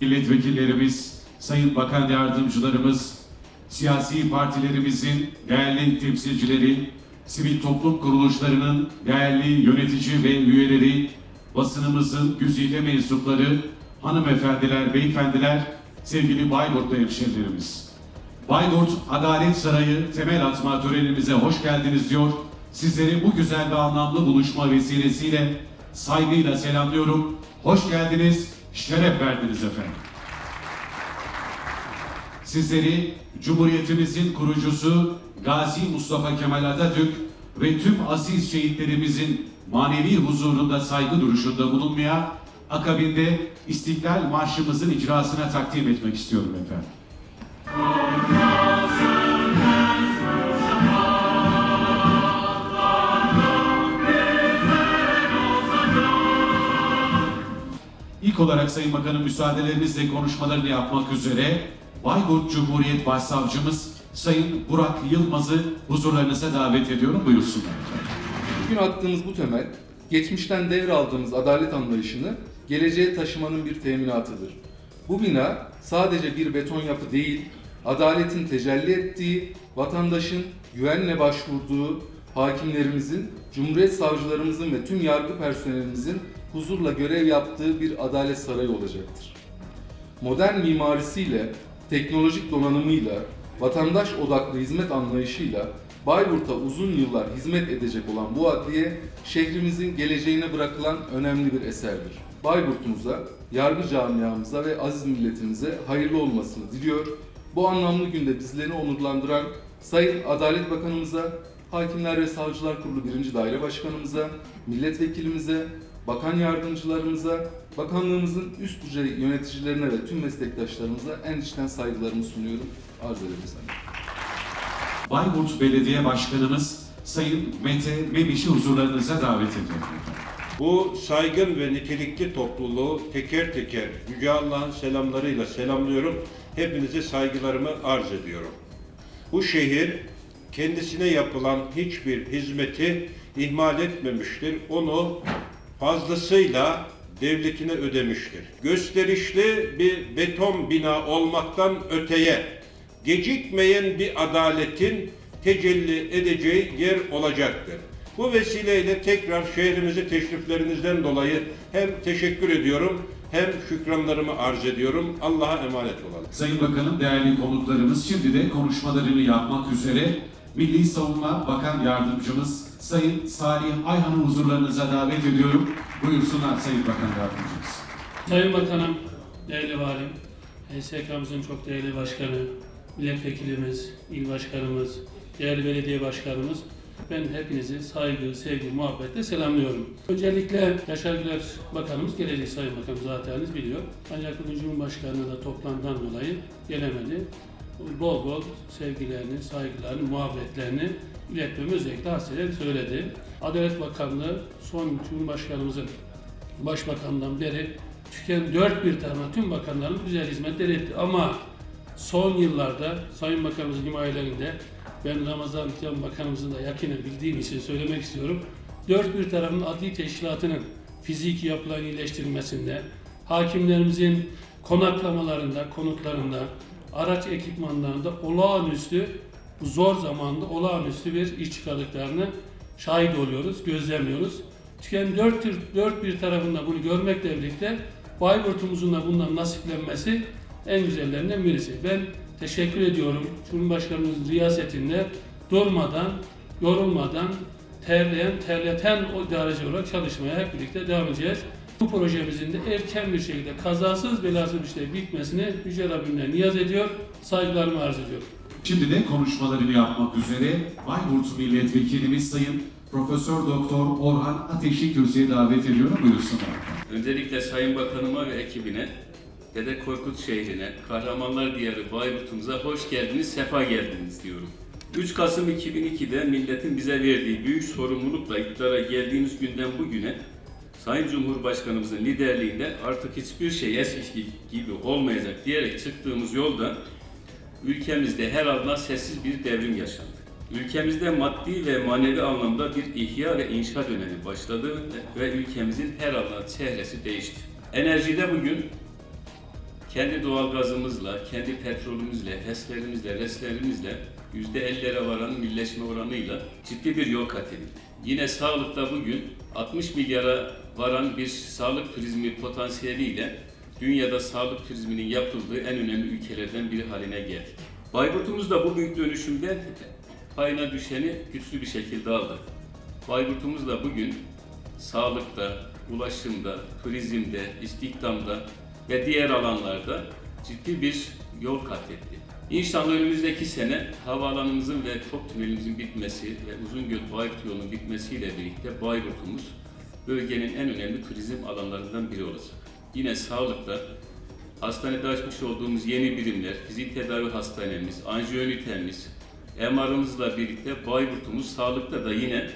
milletvekillerimiz, sayın bakan yardımcılarımız, siyasi partilerimizin değerli temsilcileri, sivil toplum kuruluşlarının değerli yönetici ve üyeleri, basınımızın güzide mensupları, hanımefendiler, beyefendiler, sevgili Bayburtlu hemşehrilerimiz. Bayburt Adalet Sarayı temel atma törenimize hoş geldiniz diyor. Sizleri bu güzel ve anlamlı buluşma vesilesiyle saygıyla selamlıyorum. Hoş geldiniz, şeref verdiniz efendim. Sizleri Cumhuriyetimizin kurucusu Gazi Mustafa Kemal Atatürk ve tüm aziz şehitlerimizin manevi huzurunda saygı duruşunda bulunmaya, akabinde İstiklal Marşımızın icrasına takdim etmek istiyorum efendim. İlk olarak Sayın Bakanım müsaadelerinizle konuşmalarını yapmak üzere Bayburt Cumhuriyet Başsavcımız Sayın Burak Yılmaz'ı huzurlarınıza davet ediyorum. Buyursunlar. Bugün attığımız bu temel, geçmişten devraldığımız adalet anlayışını geleceğe taşımanın bir teminatıdır. Bu bina sadece bir beton yapı değil, adaletin tecelli ettiği, vatandaşın güvenle başvurduğu, hakimlerimizin, cumhuriyet savcılarımızın ve tüm yargı personelimizin huzurla görev yaptığı bir adalet sarayı olacaktır. Modern mimarisiyle, teknolojik donanımıyla, vatandaş odaklı hizmet anlayışıyla Bayburt'a uzun yıllar hizmet edecek olan bu adliye şehrimizin geleceğine bırakılan önemli bir eserdir. Bayburt'umuza, yargı camiamıza ve aziz milletimize hayırlı olmasını diliyor. Bu anlamlı günde bizleri onurlandıran Sayın Adalet Bakanımıza, Hakimler ve Savcılar Kurulu 1. Daire Başkanımıza, milletvekilimize, bakan yardımcılarımıza, bakanlığımızın üst düzey yöneticilerine ve tüm meslektaşlarımıza en içten saygılarımı sunuyorum. Arz ederim sana. Bayburt Belediye Başkanımız Sayın Mete Memiş'i huzurlarınıza davet ediyorum. Bu saygın ve nitelikli topluluğu teker teker Yüce Allah'ın selamlarıyla selamlıyorum. Hepinize saygılarımı arz ediyorum. Bu şehir kendisine yapılan hiçbir hizmeti ihmal etmemiştir. Onu fazlasıyla devletine ödemiştir. Gösterişli bir beton bina olmaktan öteye gecikmeyen bir adaletin tecelli edeceği yer olacaktır. Bu vesileyle tekrar şehrimize teşriflerinizden dolayı hem teşekkür ediyorum hem şükranlarımı arz ediyorum. Allah'a emanet olalım. Sayın Bakanım, değerli konuklarımız şimdi de konuşmalarını yapmak üzere Milli Savunma Bakan Yardımcımız Sayın Salih Ayhan'ı huzurlarınıza davet ediyorum. Buyursunlar Sayın Bakan Yardımcımız. Sayın Bakanım, değerli valim, SK'mızın çok değerli başkanı, milletvekilimiz, il başkanımız, değerli belediye başkanımız, ben hepinizi saygı, sevgi, muhabbetle selamlıyorum. Öncelikle Yaşar Güler Bakanımız gelecek Sayın Bakanım zaten biliyor. Ancak bugün Cumhurbaşkanı da toplantıdan dolayı gelemedi. Bol bol sevgilerini, saygılarını, muhabbetlerini iletmemi özellikle hasreden söyledi. Adalet Bakanlığı son Cumhurbaşkanımızın Başbakandan beri tüken dört bir tane tüm bakanların güzel hizmetler etti. Ama son yıllarda Sayın Bakanımızın himayelerinde ben Ramazan Can Bakanımızın da yakinen bildiğim için söylemek istiyorum. Dört bir tarafın adli teşkilatının fiziki yapılan iyileştirilmesinde, hakimlerimizin konaklamalarında, konutlarında, araç ekipmanlarında olağanüstü, zor zamanda olağanüstü bir iş çıkardıklarını şahit oluyoruz, gözlemliyoruz. Tüken dört, dört bir tarafında bunu görmekle birlikte Bayburt'umuzun da bundan nasiplenmesi en güzellerinden birisi. Ben teşekkür ediyorum Cumhurbaşkanımızın riyasetinde durmadan, yorulmadan, terleyen, terleten o idareci olarak çalışmaya hep birlikte devam edeceğiz. Bu projemizin de erken bir şekilde kazasız belasız bir şey bitmesini Yüce Rabbimden niyaz ediyor, saygılarımı arz ediyorum. Şimdi de konuşmalarını yapmak üzere Bayburt Milletvekilimiz Sayın Profesör Doktor Orhan Ateş'i kürsüye davet ediyorum. Buyursunlar. Öncelikle Sayın Bakanıma ve ekibine, Dede Korkut şehrine, Kahramanlar Diyarı Bayburt'umuza hoş geldiniz, sefa geldiniz diyorum. 3 Kasım 2002'de milletin bize verdiği büyük sorumlulukla iktidara geldiğimiz günden bugüne Sayın Cumhurbaşkanımızın liderliğinde artık hiçbir şey eskisi gibi olmayacak diyerek çıktığımız yolda ülkemizde her alana sessiz bir devrim yaşandı. Ülkemizde maddi ve manevi anlamda bir ihya ve inşa dönemi başladı ve ülkemizin her alana çehresi değişti. Enerjide bugün kendi doğal gazımızla, kendi petrolümüzle, HES'lerimizle, RES'lerimizle %50'lere varan milleşme oranıyla ciddi bir yol kat edildi. Yine sağlıkta bugün 60 milyara varan bir sağlık turizmi potansiyeliyle dünyada sağlık turizminin yapıldığı en önemli ülkelerden biri haline geldik. Bayburt'umuz da bu büyük dönüşümde payına düşeni güçlü bir şekilde aldı. Bayburt'umuz da bugün sağlıkta, ulaşımda, turizmde, istihdamda ve diğer alanlarda ciddi bir yol kat etti. İnşallah önümüzdeki sene havaalanımızın ve top tünelimizin bitmesi ve Uzungöl Bayburt yolunun bitmesiyle birlikte Bayburt'umuz bölgenin en önemli turizm alanlarından biri olacak. Yine sağlıkta hastanede açmış olduğumuz yeni birimler, fizik tedavi hastanemiz, anjiyoünitemiz, MR'ımızla birlikte Bayburt'umuz sağlıkta da yine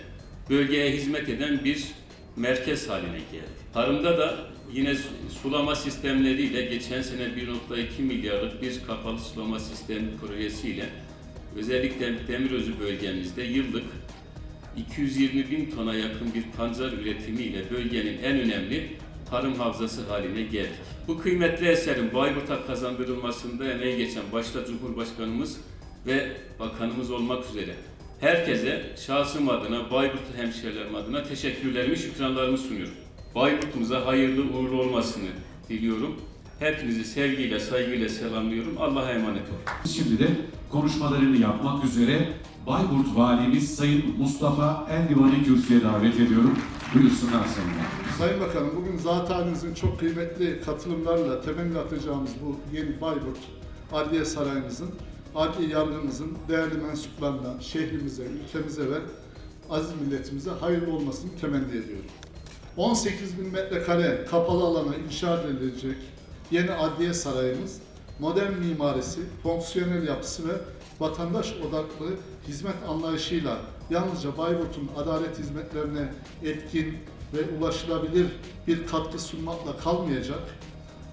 bölgeye hizmet eden bir merkez haline geldi. Tarımda da yine su- sulama sistemleriyle geçen sene 1.2 milyarlık bir kapalı sulama sistemi projesiyle özellikle Demirözü bölgemizde yıllık 220 bin tona yakın bir pancar üretimiyle bölgenin en önemli tarım havzası haline geldik. Bu kıymetli eserin Bayburt'a kazandırılmasında emeği geçen başta Cumhurbaşkanımız ve Bakanımız olmak üzere herkese şahsım adına, Bayburt hemşehrilerim adına teşekkürlerimi, şükranlarımı sunuyorum. Bayburt'umuza hayırlı uğurlu olmasını diliyorum. Hepinizi sevgiyle, saygıyla selamlıyorum. Allah'a emanet olun. Şimdi de konuşmalarını yapmak üzere Bayburt Valimiz Sayın Mustafa Eldivan'ı kürsüye davet ediyorum. Buyursunlar Sayın. Sayın Bakanım, bugün zat halinizin çok kıymetli katılımlarla temelini atacağımız bu yeni Bayburt Adliye Sarayımızın, adli yargımızın değerli mensuplarına, şehrimize, ülkemize ve aziz milletimize hayırlı olmasını temenni ediyorum. 18 bin metrekare kapalı alana inşa edilecek yeni adliye sarayımız, modern mimarisi, fonksiyonel yapısı ve vatandaş odaklı hizmet anlayışıyla yalnızca Bayburt'un adalet hizmetlerine etkin ve ulaşılabilir bir katkı sunmakla kalmayacak,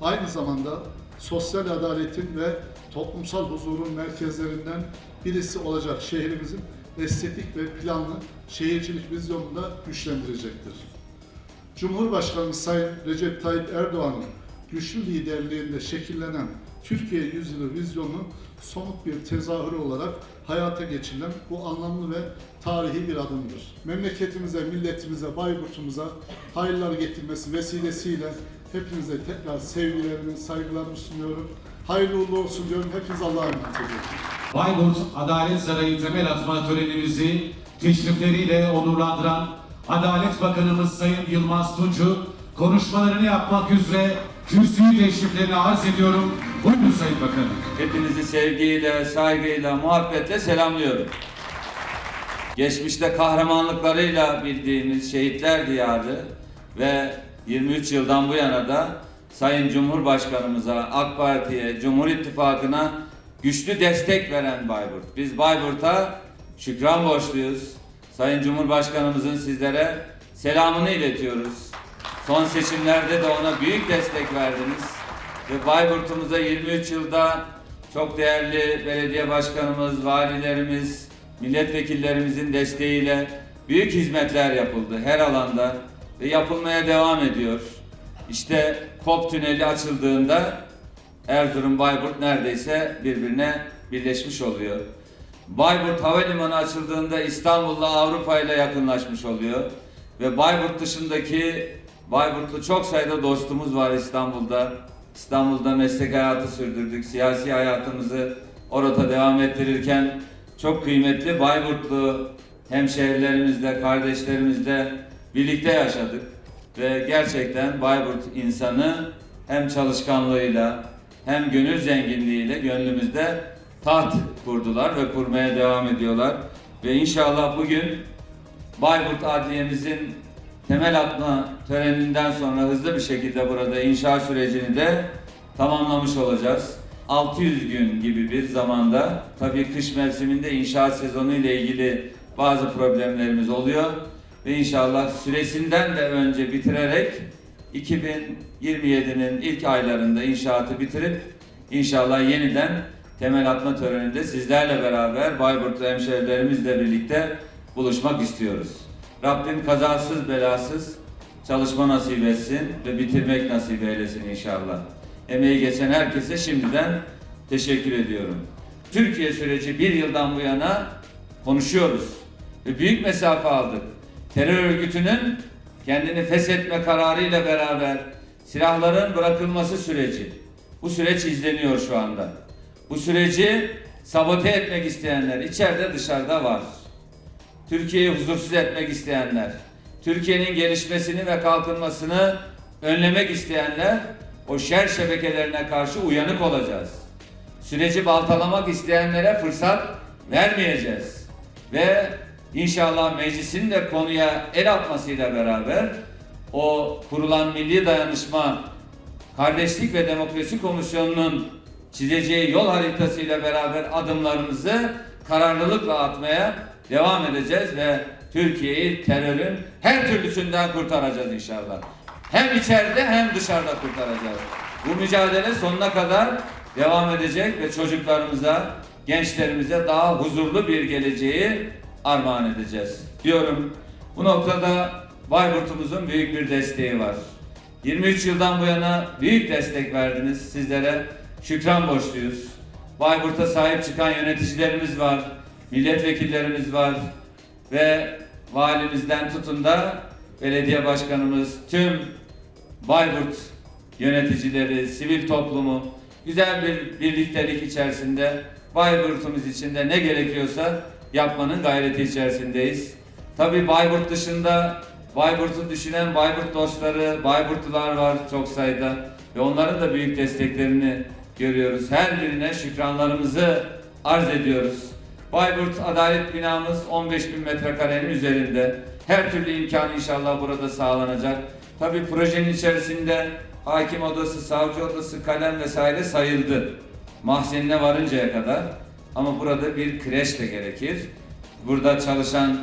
aynı zamanda sosyal adaletin ve toplumsal huzurun merkezlerinden birisi olacak şehrimizin estetik ve planlı şehircilik vizyonunu da güçlendirecektir. Cumhurbaşkanımız Sayın Recep Tayyip Erdoğan'ın güçlü liderliğinde şekillenen Türkiye Yüzyılı vizyonunun somut bir tezahürü olarak hayata geçirilen bu anlamlı ve tarihi bir adımdır. Memleketimize, milletimize, Bayburt'umuza hayırlar getirmesi vesilesiyle hepinize tekrar sevgilerimi, saygılarımı sunuyorum. Hayırlı uğurlu olsun diyorum. Hepiniz Allah'a emanet ediyorum. Bayburt Adalet Sarayı temel atma törenimizi teşrifleriyle onurlandıran Adalet Bakanımız Sayın Yılmaz Tunç'u konuşmalarını yapmak üzere kürsüyü teşriflerini arz ediyorum. Buyurun Sayın Bakanım. Hepinizi sevgiyle, saygıyla, muhabbetle selamlıyorum. Geçmişte kahramanlıklarıyla bildiğimiz şehitler diyarı ve 23 yıldan bu yana da Sayın Cumhurbaşkanımıza, AK Parti'ye, Cumhur İttifakı'na güçlü destek veren Bayburt. Biz Bayburt'a şükran borçluyuz. Sayın Cumhurbaşkanımızın sizlere selamını iletiyoruz. Son seçimlerde de ona büyük destek verdiniz ve Bayburt'umuza 23 yılda çok değerli belediye başkanımız, valilerimiz, milletvekillerimizin desteğiyle büyük hizmetler yapıldı her alanda ve yapılmaya devam ediyor. İşte Kop Tüneli açıldığında Erzurum Bayburt neredeyse birbirine birleşmiş oluyor. Bayburt Havalimanı açıldığında İstanbul'la Avrupa ile yakınlaşmış oluyor. Ve Bayburt dışındaki Bayburtlu çok sayıda dostumuz var İstanbul'da. İstanbul'da meslek hayatı sürdürdük. Siyasi hayatımızı orada devam ettirirken çok kıymetli Bayburtlu hemşehrilerimizle, kardeşlerimizle birlikte yaşadık. Ve gerçekten Bayburt insanı hem çalışkanlığıyla hem gönül zenginliğiyle gönlümüzde taht kurdular ve kurmaya devam ediyorlar. Ve inşallah bugün Bayburt Adliyemizin temel atma töreninden sonra hızlı bir şekilde burada inşa sürecini de tamamlamış olacağız. 600 gün gibi bir zamanda tabii kış mevsiminde inşaat sezonu ile ilgili bazı problemlerimiz oluyor ve inşallah süresinden de önce bitirerek 2027'nin ilk aylarında inşaatı bitirip inşallah yeniden temel atma töreninde sizlerle beraber Bayburtlu hemşehrilerimizle birlikte buluşmak istiyoruz. Rabbim kazasız belasız çalışma nasip etsin ve bitirmek nasip eylesin inşallah. emeği geçen herkese şimdiden teşekkür ediyorum. Türkiye süreci bir yıldan bu yana konuşuyoruz ve büyük mesafe aldık. Terör örgütünün kendini feshetme kararıyla beraber silahların bırakılması süreci. Bu süreç izleniyor şu anda. Bu süreci sabote etmek isteyenler içeride dışarıda var. Türkiye'yi huzursuz etmek isteyenler, Türkiye'nin gelişmesini ve kalkınmasını önlemek isteyenler o şer şebekelerine karşı uyanık olacağız. Süreci baltalamak isteyenlere fırsat vermeyeceğiz. Ve inşallah meclisin de konuya el atmasıyla beraber o kurulan milli dayanışma Kardeşlik ve Demokrasi Komisyonu'nun çizeceği yol haritasıyla beraber adımlarımızı kararlılıkla atmaya devam edeceğiz ve Türkiye'yi terörün her türlüsünden kurtaracağız inşallah. Hem içeride hem dışarıda kurtaracağız. Bu mücadele sonuna kadar devam edecek ve çocuklarımıza, gençlerimize daha huzurlu bir geleceği armağan edeceğiz diyorum. Bu noktada Bayburt'umuzun büyük bir desteği var. 23 yıldan bu yana büyük destek verdiniz. Sizlere şükran borçluyuz. Bayburt'a sahip çıkan yöneticilerimiz var, milletvekillerimiz var ve valimizden tutun da belediye başkanımız, tüm Bayburt yöneticileri, sivil toplumu güzel bir birliktelik içerisinde Bayburt'umuz için de ne gerekiyorsa yapmanın gayreti içerisindeyiz. Tabii Bayburt dışında Bayburt'u düşünen Bayburt dostları, Bayburtlular var çok sayıda ve onların da büyük desteklerini görüyoruz. Her birine şükranlarımızı arz ediyoruz. Bayburt Adalet binamız 15 bin metrekarenin üzerinde. Her türlü imkan inşallah burada sağlanacak. Tabii projenin içerisinde hakim odası, savcı odası, kalem vesaire sayıldı. Mahzenine varıncaya kadar. Ama burada bir kreş de gerekir. Burada çalışan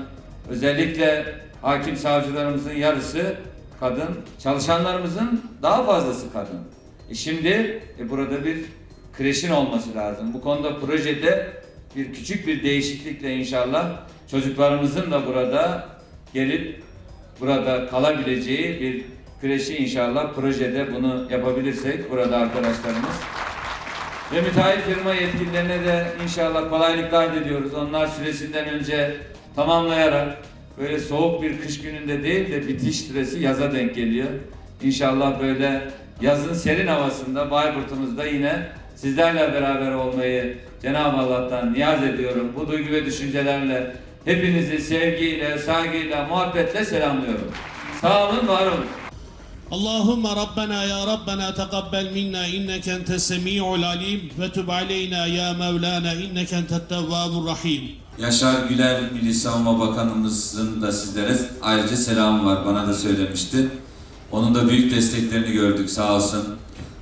özellikle hakim savcılarımızın yarısı kadın, çalışanlarımızın daha fazlası kadın. E şimdi e burada bir kreşin olması lazım. Bu konuda projede bir küçük bir değişiklikle inşallah çocuklarımızın da burada gelip burada kalabileceği bir kreşi inşallah projede bunu yapabilirsek burada arkadaşlarımız ve müteahhit firma yetkililerine de inşallah kolaylıklar diliyoruz. Onlar süresinden önce tamamlayarak böyle soğuk bir kış gününde değil de bitiş süresi yaza denk geliyor. İnşallah böyle yazın serin havasında Bayburt'umuzda yine sizlerle beraber olmayı Cenab-ı Allah'tan niyaz ediyorum. Bu duygu ve düşüncelerle hepinizi sevgiyle, saygıyla, muhabbetle selamlıyorum. Sağ olun, var olun. اللهم ربنا يا ربنا تقبل منا إنك أنت السميع العليم وتب علينا يا مولانا إنك أنت التواب الرحيم Yaşar Güler Milli Savunma Bakanımızın da sizlere ayrıca selamı var. Bana da söylemişti. Onun da büyük desteklerini gördük sağ olsun.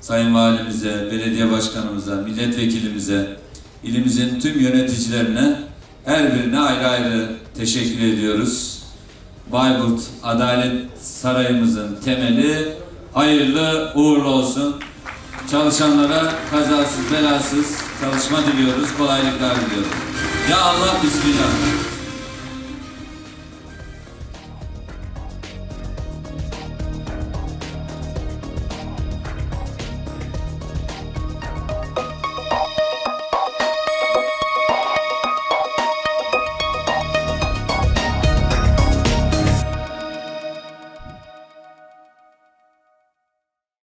Sayın Valimize, Belediye Başkanımıza, Milletvekilimize, ilimizin tüm yöneticilerine her birine ayrı ayrı teşekkür ediyoruz. Bayburt Adalet Sarayımızın temeli hayırlı uğurlu olsun. Çalışanlara kazasız belasız çalışma diliyoruz, kolaylıklar diliyoruz. Ya Allah Bismillah.